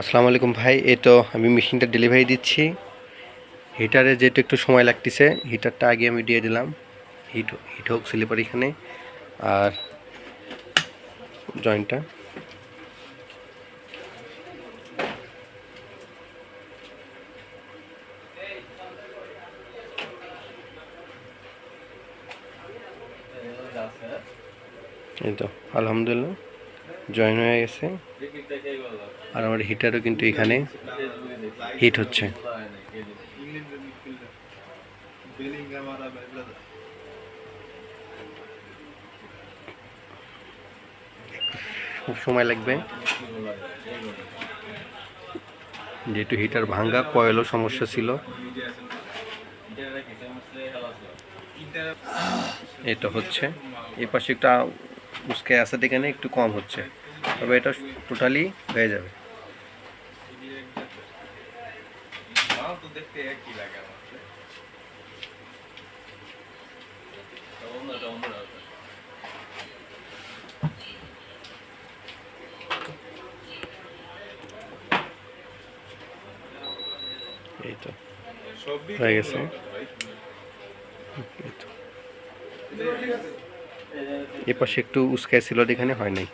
আসসালামু আলাইকুম ভাই, এই তো আমি মেশিনটা ডেলিভারি দিচ্ছি। হিটারে যেহেতু একটু সময় লাগতেছে হিটারটা আগে আমি দিয়ে দিলাম। হিট হিট হোক স্লিপার এখানে আর জয়েন্টটা এই তো, আলহামদুলিল্লাহ। জয়েন হয়ে গেছে। আর আমার হিটারও কিন্তু এখানে হিট হচ্ছে। খুব সময় লাগবে। যেহেতু হিটার ভাঙ্গা, কয়েলও সমস্যা ছিল। এটা হচ্ছে। এই পাশে একটু উস্কে আছে এখানে একটু কম হচ্ছে। তবে এটা টোটালি হয়ে যাবে। এই তো। হয়ে গেছে। এই তো। এ পাশে একটু উস্কাই ছিল এখানে হয় নাই।